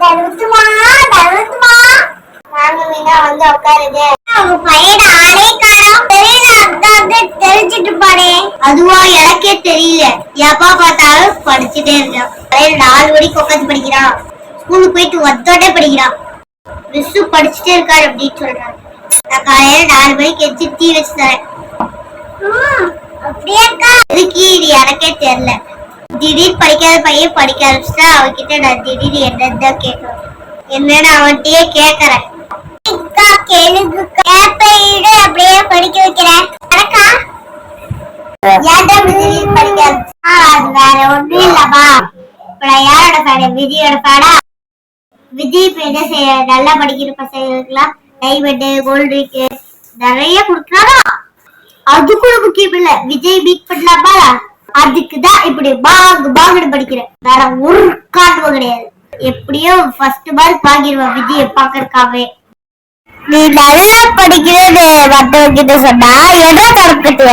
தருத்துமா தருத்துமா வாங்க மீனா வந்து உட்காருங்க. அவங்க பையன ஆளே காணோம் தெரியல அக்காக்கு தெரிஞ்சிட்டு பாடே அதுவா எனக்கே தெரியல. எப்பா பார்த்தாலும் படிச்சுட்டே இருக்கான் காலையில நாலு மணிக்கு உட்காந்து படிக்கிறான். ஸ்கூலுக்கு போயிட்டு வந்தோடனே படிக்கிறான். மிஸ்ஸு படிச்சுட்டே இருக்காரு அப்படின்னு சொல்றாங்க. நான் காலையில நாலு மணிக்கு எச்சு டீ வச்சு தரேன். அப்படியாக்கா இதுக்கு இது எனக்கே தெரியல. திடீர் படிக்காத பையன் படிக்க ஆரம்பிச்சுட்டா அவன்கிட்ட நான் திடீர் என்னதான் கேட்கணும்? என்னன்னு அவன்கிட்டயே கேக்குறேன். அக்கா அப்படியே படிக்க வைக்கிறேன். வேற ஒண்ணும் இல்லப்பா. இப்ப நான் யாரோட பேடு விதியோட பேடா விதி இப்ப என்ன செய்ய? நல்லா படிக்கிற பசங்களுக்குலாம் டைமண்ட் கோல்டு நிறைய கொடுக்குறாரா அது கூட முக்கியம் இல்ல. விஜய் பீட் பண்ணலாமா? அதுக்குதான் இப்படி பாகு பாகுன்னு படிக்கிறேன் வேற ஒரு காரணமும் கிடையாது. எப்படியோ ஃபர்ஸ்ட் மார்க் வாங்கிடுவேன் விஜயை பாக்கறதுக்காகவே நீ நல்லா படிக்கிறது மத்தவங்க கிட்ட சொன்னா எதை தரப்பிட்டுவ